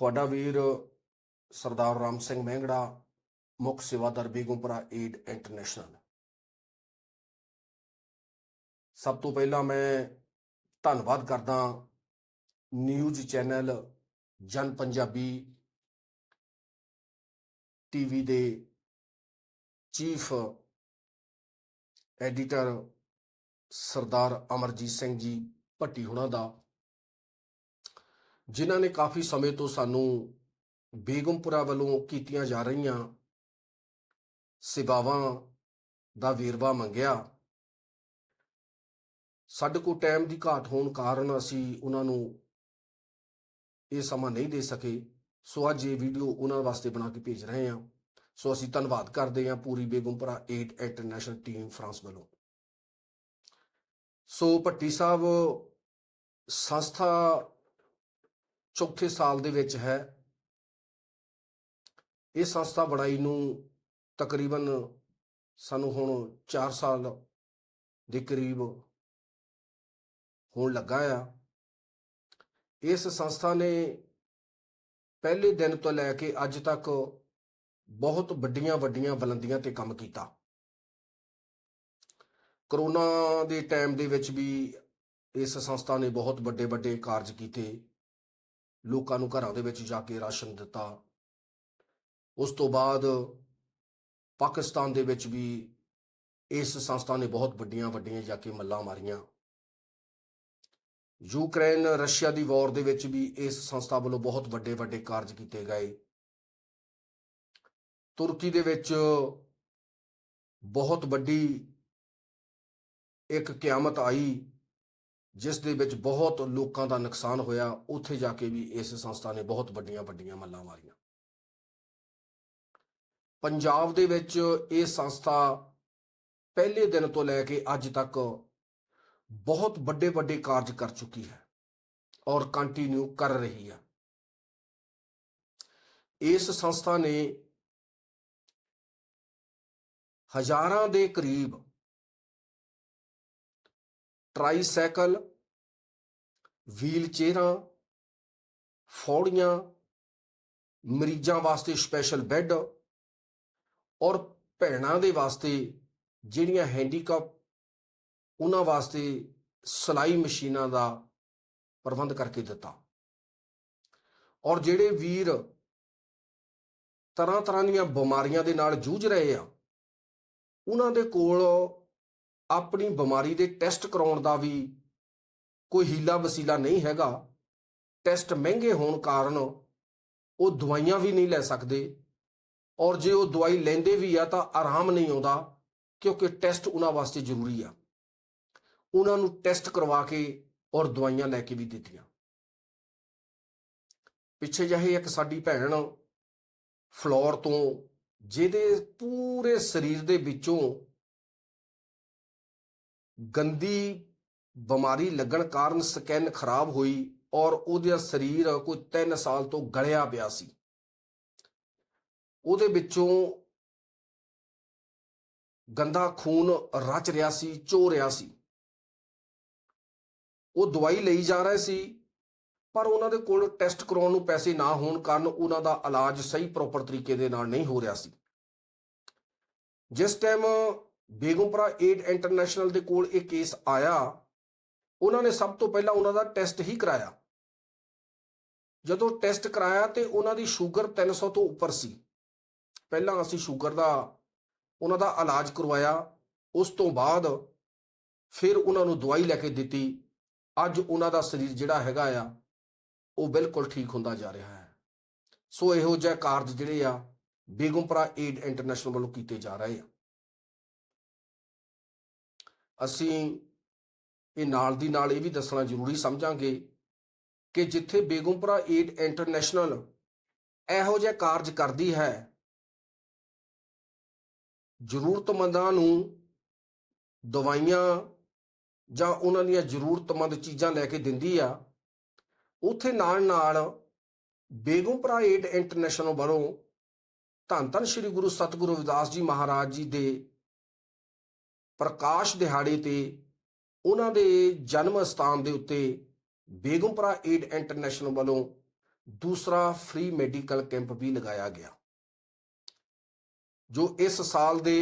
ਤੁਹਾਡਾ ਵੀਰ ਸਰਦਾਰ ਰਾਮ ਸਿੰਘ ਮਹਿੰਗੜਾ, ਮੁੱਖ ਸੇਵਾਦਾਰ ਬੇਗਮਪੁਰਾ ਏਡ ਇੰਟਰਨੈਸ਼ਨਲ ਸਭ ਤੋਂ ਪਹਿਲਾਂ ਮੈਂ ਧੰਨਵਾਦ ਕਰਦਾ news channel Jan Punjabi TV ਦੇ ਚੀਫ ਐਡੀਟਰ ਸਰਦਾਰ ਅਮਰਜੀਤ ਸਿੰਘ ਜੀ ਭੱਟੀ ਹੁਣਾਂ ਦਾ ਜਿਨ੍ਹਾਂ ਨੇ ਕਾਫੀ ਸਮੇਂ ਤੋਂ ਸਾਨੂੰ ਬੇਗਮਪੁਰਾ ਵੱਲੋਂ ਕੀਤੀਆਂ ਜਾ ਰਹੀਆਂ ਸੇਵਾਵਾਂ ਦਾ ਵੇਰਵਾ ਮੰਗਿਆ। ਸਾਡੇ ਕੋਲ ਟਾਈਮ ਦੀ ਘਾਟ ਹੋਣ ਕਾਰਨ ਅਸੀਂ ਉਹਨਾਂ ਨੂੰ ਇਹ ਸਮਾਂ ਨਹੀਂ ਦੇ ਸਕੇ। ਸੋ ਅੱਜ ਇਹ ਵੀਡੀਓ ਉਹਨਾਂ ਵਾਸਤੇ ਬਣਾ ਕੇ ਭੇਜ ਰਹੇ ਹਾਂ। ਸੋ ਅਸੀਂ ਧੰਨਵਾਦ ਕਰਦੇ ਹਾਂ ਪੂਰੀ ਬੇਗਮਪੁਰਾ 8 ਇੰਟਰਨੈਸ਼ਨਲ ਟੀਮ ਫਰਾਂਸ ਵੱਲੋਂ। ਸੋ ਭੱਟੀ ਸਾਹਿਬ, ਸੰਸਥਾ ਚੌਥੇ ਸਾਲ ਦੇ ਵਿੱਚ ਹੈ। ਇਹ ਸੰਸਥਾ ਬਣਾਈ ਨੂੰ ਤਕਰੀਬਨ ਸਾਨੂੰ ਹੁਣ 4 ਸਾਲ ਦੇ ਕਰੀਬ ਹੋਣ ਲੱਗਾ ਆ। ਇਸ ਸੰਸਥਾ ਨੇ ਪਹਿਲੇ ਦਿਨ ਤੋਂ ਲੈ ਕੇ ਅੱਜ ਤੱਕ ਬਹੁਤ ਵੱਡੀਆਂ ਵੱਡੀਆਂ ਬੁਲੰਦੀਆਂ ਤੇ ਕੰਮ ਕੀਤਾ। ਕਰੋਨਾ ਦੇ ਟਾਈਮ ਦੇ ਵਿੱਚ ਵੀ ਇਸ ਸੰਸਥਾ ਨੇ ਬਹੁਤ ਵੱਡੇ ਵੱਡੇ ਕਾਰਜ ਕੀਤੇ। ਲੋਕਾਂ ਨੂੰ ਘਰਾਂ ਦੇ ਵਿੱਚ ਜਾ ਕੇ ਰਾਸ਼ਨ ਦਿੱਤਾ। ਉਸ ਤੋਂ ਬਾਅਦ ਪਾਕਿਸਤਾਨ ਦੇ ਵਿੱਚ ਵੀ ਇਸ ਸੰਸਥਾ ਨੇ ਬਹੁਤ ਵੱਡੀਆਂ ਵੱਡੀਆਂ ਜਾ ਕੇ ਮੱਲਾਂ ਮਾਰੀਆਂ। ਯੂਕਰੇਨ, ਰਸ਼ੀਆ ਦੀ ਵਾਰ ਦੇ ਵਿੱਚ ਵੀ ਇਸ ਸੰਸਥਾ ਵੱਲੋਂ ਬਹੁਤ ਵੱਡੇ ਵੱਡੇ ਕਾਰਜ ਕੀਤੇ ਗਏ। ਤੁਰਕੀ ਦੇ ਵਿੱਚ ਬਹੁਤ ਵੱਡੀ ਇੱਕ ਕਿਆਮਤ ਆਈ। ਜਿਸ ਦੇ ਵਿੱਚ ਬਹੁਤ ਲੋਕਾਂ ਦਾ ਨੁਕਸਾਨ ਹੋਇਆ, ਉੱਥੇ ਜਾ ਕੇ ਵੀ ਇਸ ਸੰਸਥਾ ਨੇ ਬਹੁਤ ਵੱਡੀਆਂ ਵੱਡੀਆਂ ਮੱਲਾਂ ਮਾਰੀਆਂ। ਪੰਜਾਬ ਦੇ ਵਿੱਚ ਇਹ ਸੰਸਥਾ ਪਹਿਲੇ ਦਿਨ ਤੋਂ ਲੈ ਕੇ ਅੱਜ ਤੱਕ ਬਹੁਤ ਵੱਡੇ ਵੱਡੇ ਕਾਰਜ ਕਰ ਚੁੱਕੀ ਹੈ ਔਰ ਕੰਟੀਨਿਊ ਕਰ ਰਹੀ ਹੈ। ਇਸ ਸੰਸਥਾ ਨੇ ਹਜ਼ਾਰਾਂ ਦੇ ਕਰੀਬ ਟ੍ਰਾਈਸਾਈਕਲ ਵੀਲ ਚੇਅਰਾਂ ਫੌੜੀਆਂ, ਮਰੀਜ਼ਾਂ ਵਾਸਤੇ ਸਪੈਸ਼ਲ ਬੈੱਡ ਔਰ ਭੈਣਾਂ ਦੇ ਵਾਸਤੇ ਜਿਹੜੀਆਂ ਹੈਂਡੀਕੈਪ, ਉਹਨਾਂ ਵਾਸਤੇ ਸਲਾਈ ਮਸ਼ੀਨਾਂ ਦਾ ਪ੍ਰਬੰਧ ਕਰਕੇ ਦਿੱਤਾ। ਔਰ ਜਿਹੜੇ ਵੀਰ ਤਰ੍ਹਾਂ ਤਰ੍ਹਾਂ ਦੀਆਂ ਬਿਮਾਰੀਆਂ ਦੇ ਨਾਲ ਜੂਝ ਰਹੇ ਆ, ਉਹਨਾਂ ਦੇ ਕੋਲ ਆਪਣੀ ਬਿਮਾਰੀ ਦੇ ਟੈਸਟ ਕਰਾਉਣ ਦਾ ਵੀ ਕੋਈ ਹੀਲਾ ਵਸੀਲਾ ਨਹੀਂ ਹੈਗਾ। ਟੈਸਟ ਮਹਿੰਗੇ ਹੋਣ ਕਾਰਨ ਉਹ ਦਵਾਈਆਂ ਵੀ ਨਹੀਂ ਲੈ ਸਕਦੇ ਔਰ ਜੇ ਉਹ ਦਵਾਈ ਲੈਂਦੇ ਵੀ ਆ ਤਾਂ ਆਰਾਮ ਨਹੀਂ ਆਉਂਦਾ ਕਿਉਂਕਿ ਟੈਸਟ ਉਹਨਾਂ ਵਾਸਤੇ ਜ਼ਰੂਰੀ ਆ। ਉਹਨਾਂ ਨੂੰ ਟੈਸਟ ਕਰਵਾ ਕੇ ਔਰ ਦਵਾਈਆਂ ਲੈ ਕੇ ਵੀ ਦਿੱਤੀਆਂ। ਪਿੱਛੇ ਜਿਹੇ ਇੱਕ ਸਾਡੀ ਭੈਣ ਫਲੋਰ ਤੋਂ ਜਿਹਦੇ ਪੂਰੇ ਸਰੀਰ ਦੇ ਵਿੱਚੋਂ ਗੰਦੀ ਬਿਮਾਰੀ ਲੱਗਣ ਕਾਰਨ ਸਕੈਨ ਖਰਾਬ ਹੋਈ ਔਰ ਉਹਦਾ ਸਰੀਰ ਕੋਈ 3 ਸਾਲ ਤੋਂ ਗਲਿਆ ਪਿਆ ਸੀ। ਉਹਦੇ ਵਿੱਚੋਂ ਗੰਦਾ ਖੂਨ ਰਚ ਰਿਹਾ ਸੀ, ਚੋ ਰਿਹਾ ਸੀ। ਉਹ ਦਵਾਈ ਲਈ ਜਾ ਰਹੇ ਸੀ, ਪਰ ਉਹਨਾਂ ਦੇ ਕੋਲ ਟੈਸਟ ਕਰਾਉਣ ਨੂੰ ਪੈਸੇ ਨਾ ਹੋਣ ਕਾਰਨ ਉਹਨਾਂ ਦਾ ਇਲਾਜ ਸਹੀ ਪ੍ਰੋਪਰ ਤਰੀਕੇ ਦੇ ਨਾਲ ਨਹੀਂ ਹੋ ਰਿਹਾ ਸੀ। ਜਿਸ ਟਾਈਮ ਬੇਗਮਪੁਰਾ ਏਡ ਇੰਟਰਨੈਸ਼ਨਲ ਦੇ ਕੋਲ ਇਹ ਕੇਸ ਆਇਆ। ਉਹਨਾਂ ਨੇ ਸਭ ਤੋਂ ਪਹਿਲਾਂ ਉਹਨਾਂ ਦਾ ਟੈਸਟ ਹੀ ਕਰਾਇਆ। ਜਦੋਂ ਟੈਸਟ ਕਰਾਇਆ ਤੇ ਉਹਨਾਂ ਦੀ ਸ਼ੂਗਰ 300 ਤੋਂ ਉੱਪਰ ਸੀ। ਪਹਿਲਾਂ ਅਸੀਂ ਸ਼ੂਗਰ ਦਾ, ਉਹਨਾਂ ਦਾ ਇਲਾਜ ਕਰਵਾਇਆ। ਉਸ ਤੋਂ ਬਾਅਦ ਫਿਰ ਉਹਨਾਂ ਨੂੰ ਦਵਾਈ ਲੈ ਕੇ ਦਿੱਤੀ। ਅੱਜ ਉਹਨਾਂ ਦਾ ਸਰੀਰ ਜਿਹੜਾ ਹੈਗਾ ਆ, ਉਹ ਬਿਲਕੁਲ ਠੀਕ ਹੁੰਦਾ ਜਾ ਰਿਹਾ ਹੈ। ਸੋ ਇਹੋ ਜਿਹੇ ਕਾਰਜ ਜਿਹੜੇ ਆ ਬੇਗਮਪੁਰਾ ਏਡ ਇੰਟਰਨੈਸ਼ਨਲ ਵੱਲੋਂ ਕੀਤੇ ਜਾ ਰਹੇ ਆ। ਅਸੀਂ ਇਹ ਨਾਲ ਦੀ ਨਾਲ ਇਹ ਵੀ ਦੱਸਣਾ ਜ਼ਰੂਰੀ ਸਮਝਾਂਗੇ ਕਿ ਜਿੱਥੇ ਬੇਗਮਪੁਰਾ ਏਡ ਇੰਟਰਨੈਸ਼ਨਲ ਇਹੋ ਜਿਹੇ ਕਾਰਜ ਕਰਦੀ ਹੈ, ਜ਼ਰੂਰਤਮੰਦਾਂ ਨੂੰ ਦਵਾਈਆਂ ਜਾਂ ਉਹਨਾਂ ਦੀਆਂ ਜ਼ਰੂਰਤਮੰਦ ਚੀਜ਼ਾਂ ਲੈ ਕੇ ਦਿੰਦੀ ਆ, ਉਥੇ ਨਾਲ ਨਾਲ ਬੇਗਮਪੁਰਾ ਏਡ ਇੰਟਰਨੈਸ਼ਨਲ ਵੱਲੋਂ ਧੰਨ ਧੰਨ ਸ੍ਰੀ ਗੁਰੂ ਸਤਿਗੁਰੂ ਰਵਿਦਾਸ ਜੀ ਮਹਾਰਾਜ ਜੀ ਦੇ ਪ੍ਰਕਾਸ਼ ਦਿਹਾੜੇ ਤੇ ਉਹਨਾਂ ਦੇ ਜਨਮ ਸਥਾਨ ਦੇ ਉੱਤੇ ਬੇਗਮਪੁਰਾ ਏਡ ਇੰਟਰਨੈਸ਼ਨਲ ਵੱਲੋਂ ਦੂਸਰਾ ਫ੍ਰੀ ਮੈਡੀਕਲ ਕੈਂਪ ਵੀ ਲਗਾਇਆ ਗਿਆ, ਜੋ ਇਸ ਸਾਲ ਦੇ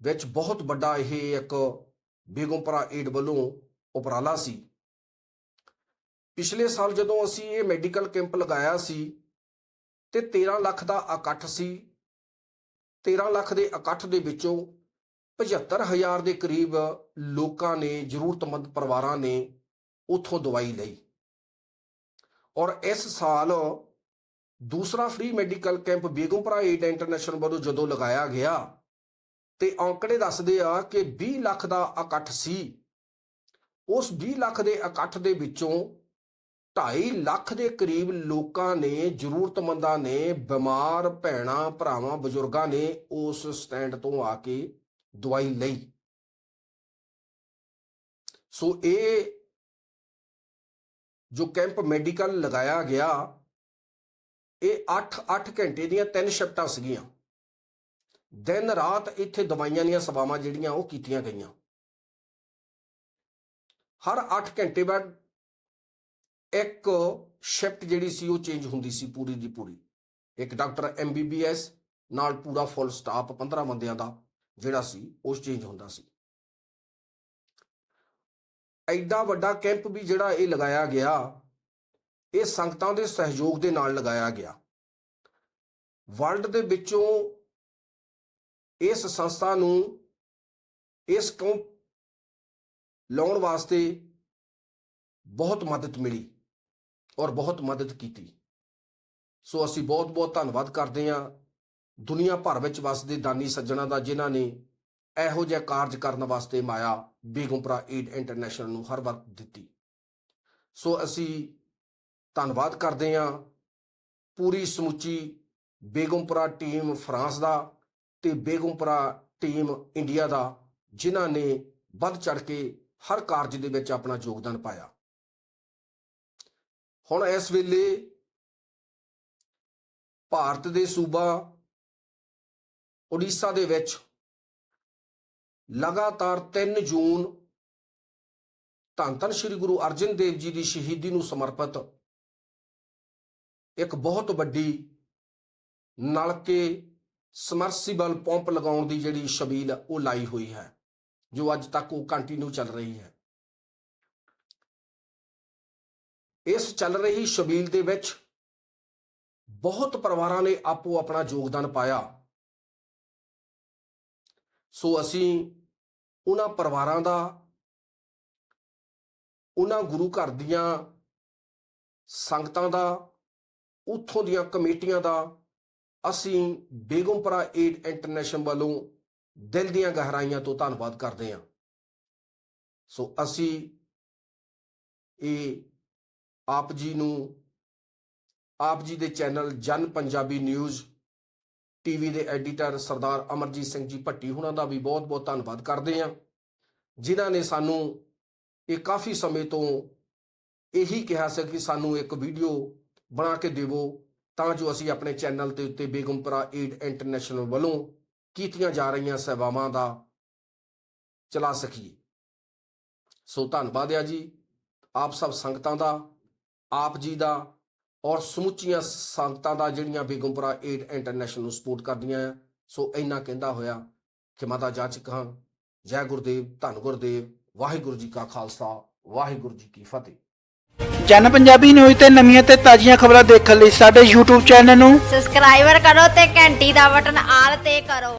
ਵਿੱਚ ਬਹੁਤ ਵੱਡਾ ਇਹ ਇੱਕ ਬੇਗਮਪੁਰਾ ਏਡ ਵੱਲੋਂ ਉਪਰਾਲਾ ਸੀ। ਪਿਛਲੇ ਸਾਲ ਜਦੋਂ ਅਸੀਂ ਇਹ ਮੈਡੀਕਲ ਕੈਂਪ ਲਗਾਇਆ ਸੀ ਤੇ 13 ਲੱਖ ਦਾ ਇਕੱਠ ਸੀ 13 ਲੱਖ ਦੇ ਇਕੱਠ ਦੇ ਵਿੱਚੋਂ 75000 ਦੇ ਕਰੀਬ ਲੋਕਾਂ ਨੇ, ਜ਼ਰੂਰਤਮੰਦ ਪਰਿਵਾਰਾਂ ਨੇ ਉਥੋਂ ਦਵਾਈ ਲਈ। ਔਰ ਇਸ ਸਾਲ ਦੂਸਰਾ free medical camp Begampura aid international ਵੱਲੋਂ ਜਦੋਂ ਲਗਾਇਆ ਗਿਆ, ਤੇ ਅੰਕੜੇ ਦੱਸਦੇ ਆ ਕਿ 20 ਲੱਖ ਦਾ ਇਕੱਠ ਸੀ। ਉਸ 20 ਲੱਖ ਦੇ ਇਕੱਠ ਦੇ ਵਿੱਚੋਂ 2.5 ਲੱਖ ਦੇ ਕਰੀਬ ਲੋਕਾਂ ਨੇ, ਜ਼ਰੂਰਤਮੰਦਾਂ ਨੇ, ਬਿਮਾਰ ਭੈਣਾਂ, ਭਰਾਵਾਂ, ਬਜ਼ੁਰਗਾਂ ਨੇ ਉਸ ਸਟੈਂਡ ਤੋਂ ਆ ਕੇ ਦਵਾਈ ਲਈ। ਸੋ ਇਹ ਜੋ ਕੈਂਪ ਮੈਡੀਕਲ ਲਗਾਇਆ ਗਿਆ, ਇਹ 8-8 ਘੰਟੇ ਦੀਆਂ ਤਿੰਨ ਸ਼ਿਫਟਾਂ ਸੀਗੀਆਂ। ਦਿਨ ਰਾਤ ਇੱਥੇ ਦਵਾਈਆਂ ਦੀਆਂ ਸੇਵਾਵਾਂ ਜਿਹੜੀਆਂ ਉਹ ਕੀਤੀਆਂ ਗਈਆਂ। ਹਰ 8 ਘੰਟੇ ਬਾਅਦ ਇੱਕ ਸ਼ਿਫਟ ਜਿਹੜੀ ਸੀ ਉਹ ਚੇਂਜ ਹੁੰਦੀ ਸੀ ਪੂਰੀ ਦੀ ਪੂਰੀ। ਇੱਕ ਡਾਕਟਰ ਐਮਬੀਬੀਐਸ ਨਾਲ ਪੂਰਾ ਫੁੱਲ ਸਟਾਫ 15 ਬੰਦਿਆਂ ਦਾ। ਜਿਹੜਾ ਸੀ ਉਹ ਚੇਂਜ ਹੁੰਦਾ ਸੀ। ਐਡਾ ਵੱਡਾ ਕੈਂਪ ਵੀ ਜਿਹੜਾ ਇਹ ਲਗਾਇਆ ਗਿਆ, ਇਹ ਸੰਗਤਾਂ ਦੇ ਸਹਿਯੋਗ ਦੇ ਨਾਲ ਲਗਾਇਆ ਗਿਆ। ਵਰਲਡ ਦੇ ਵਿੱਚੋਂ ਇਸ ਸੰਸਥਾ ਨੂੰ ਇਸ ਕੈਂਪ ਲਾਉਣ ਵਾਸਤੇ ਬਹੁਤ ਮਦਦ ਮਿਲੀ ਔਰ ਬਹੁਤ ਮਦਦ ਕੀਤੀ। ਸੋ ਅਸੀਂ ਬਹੁਤ ਬਹੁਤ ਧੰਨਵਾਦ ਕਰਦੇ ਹਾਂ। ਦੁਨੀਆ ਭਰ ਵਿੱਚ ਵਸਦੇ ਦਾਨੀ ਸੱਜਣਾ ਦਾ ਜਿਨ੍ਹਾਂ ਨੇ ਇਹੋ ਜਿਹਾ ਕਾਰਜ ਕਰਨ ਵਾਸਤੇ ਮਾਇਆ ਬੇਗਮਪੁਰਾ ਏਡ ਇੰਟਰਨੈਸ਼ਨਲ ਨੂੰ ਹਰ ਵਕਤ ਦਿੱਤੀ। ਸੋ ਅਸੀਂ ਧੰਨਵਾਦ ਕਰਦੇ ਹਾਂ ਪੂਰੀ ਸਮੁੱਚੀ ਬੇਗਮਪੁਰਾ ਟੀਮ ਫਰਾਂਸ ਦਾ ਤੇ ਬੇਗਮਪੁਰਾ ਟੀਮ ਇੰਡੀਆ ਦਾ, ਜਿਨ੍ਹਾਂ ਨੇ ਵੱਧ ਚੜ ਕੇ ਹਰ ਕਾਰਜ ਦੇ ਵਿੱਚ ਆਪਣਾ ਯੋਗਦਾਨ ਪਾਇਆ। ਹੁਣ ਇਸ ਵੇਲੇ ਭਾਰਤ ਦੇ ਸੂਬਾ ਉੜੀਸਾ ਦੇ ਵਿੱਚ ਲਗਾਤਾਰ 3 ਜੂਨ ਧੰਨ ਧੰਨ ਸ੍ਰੀ ਗੁਰੂ ਅਰਜਨ ਦੇਵ ਜੀ ਦੀ ਸ਼ਹੀਦੀ ਨੂੰ ਸਮਰਪਿਤ ਇੱਕ ਬਹੁਤ ਵੱਡੀ ਨਲਕੇ ਸਮਰਸੀਬਲ ਪੰਪ ਲਗਾਉਣ ਦੀ ਜਿਹੜੀ ਸ਼ਬੀਲ ਆ, ਉਹ ਲਾਈ ਹੋਈ ਹੈ ਜੋ ਅੱਜ ਤੱਕ ਉਹ ਕੰਟੀਨਿਊ ਚੱਲ ਰਹੀ ਹੈ। ਇਸ ਚੱਲ ਰਹੀ ਸ਼ਬੀਲ ਦੇ ਵਿੱਚ ਬਹੁਤ ਪਰਿਵਾਰਾਂ ਨੇ ਆਪੋ ਆਪਣਾ ਯੋਗਦਾਨ ਪਾਇਆ। ਸੋ ਅਸੀਂ ਉਹਨਾਂ ਪਰਿਵਾਰਾਂ ਦਾ, ਉਹਨਾਂ ਗੁਰੂ ਘਰ ਦੀਆਂ ਸੰਗਤਾਂ ਦਾ, ਉੱਥੋਂ ਦੀਆਂ ਕਮੇਟੀਆਂ ਦਾ, ਅਸੀਂ ਬੇਗਮਪੁਰਾ ਏਡ ਇੰਟਰਨੈਸ਼ਨਲ ਵੱਲੋਂ ਦਿਲ ਦੀਆਂ ਗਹਿਰਾਈਆਂ ਤੋਂ ਧੰਨਵਾਦ ਕਰਦੇ ਹਾਂ। ਸੋ ਅਸੀਂ ਇਹ ਆਪ ਜੀ ਨੂੰ, ਆਪ ਜੀ ਦੇ channel Jan Punjabi news TV ਦੇ ਐਡੀਟਰ ਸਰਦਾਰ ਅਮਰਜੀਤ ਸਿੰਘ ਜੀ ਭੱਟੀ ਹੁਣਾਂ ਦਾ ਵੀ ਬਹੁਤ-ਬਹੁਤ ਧੰਨਵਾਦ ਕਰਦੇ ਹਾਂ, ਜਿਨ੍ਹਾਂ ਨੇ ਸਾਨੂੰ ਇਹ ਕਾਫੀ ਸਮੇਂ ਤੋਂ ਇਹੀ ਕਿਹਾ ਸੀ ਕਿ ਸਾਨੂੰ ਇੱਕ ਵੀਡੀਓ ਬਣਾ ਕੇ ਦੇਵੋ ਤਾਂ ਜੋ ਅਸੀਂ ਆਪਣੇ ਚੈਨਲ ਦੇ ਉੱਤੇ ਬੇਗਮਪੁਰਾ ਏਡ ਇੰਟਰਨੈਸ਼ਨਲ ਵੱਲੋਂ ਕੀਤੀਆਂ ਜਾ ਰਹੀਆਂ ਸੇਵਾਵਾਂ ਦਾ ਚਲਾ ਸਕੀਏ। ਸੋ ਧੰਨਵਾਦ ਆ ਜੀ, ਆਪ ਸਭ ਸੰਗਤਾਂ ਦਾ, ਆਪ ਜੀ ਦਾ ਔਰ ਸਮੁੱਚੀਆਂ ਸੰਗਤਾਂ ਦਾ ਜਿਹੜੀਆਂ ਬੇਗਮਪੁਰਾ ਏਡ ਇੰਟਰਨੈਸ਼ਨਲ ਨੂੰ ਸਪੋਰਟ ਕਰਦੀਆਂ ਆ ਸੋ ਇੰਨਾ ਕਹਿੰਦਾ ਹੋਇਆ ਕਿ ਮਾਤਾ ਜਾਚਕ ਹਾਂ ਜੈ ਗੁਰਦੇਵ ਧੰਨ ਗੁਰਦੇਵ ਵਾਹਿਗੁਰੂ ਜੀ ਕਾ ਖਾਲਸਾ ਵਾਹਿਗੁਰੂ ਜੀ ਕੀ ਫਤਿਹ। ਜਨ ਪੰਜਾਬੀ ਨਿਊਜ਼ ਤੇ ਨਵੀਆਂ ਤੇ ਤਾਜ਼ੀਆਂ ਖਬਰਾਂ ਦੇਖਣ ਲਈ ਸਾਡੇ YouTube ਚੈਨਲ ਨੂੰ ਸਬਸਕ੍ਰਾਈਬਰ ਕਰੋ ਤੇ ਘੰਟੀ ਦਾ ਬਟਨ ਆਲ ਤੇ ਕਰੋ।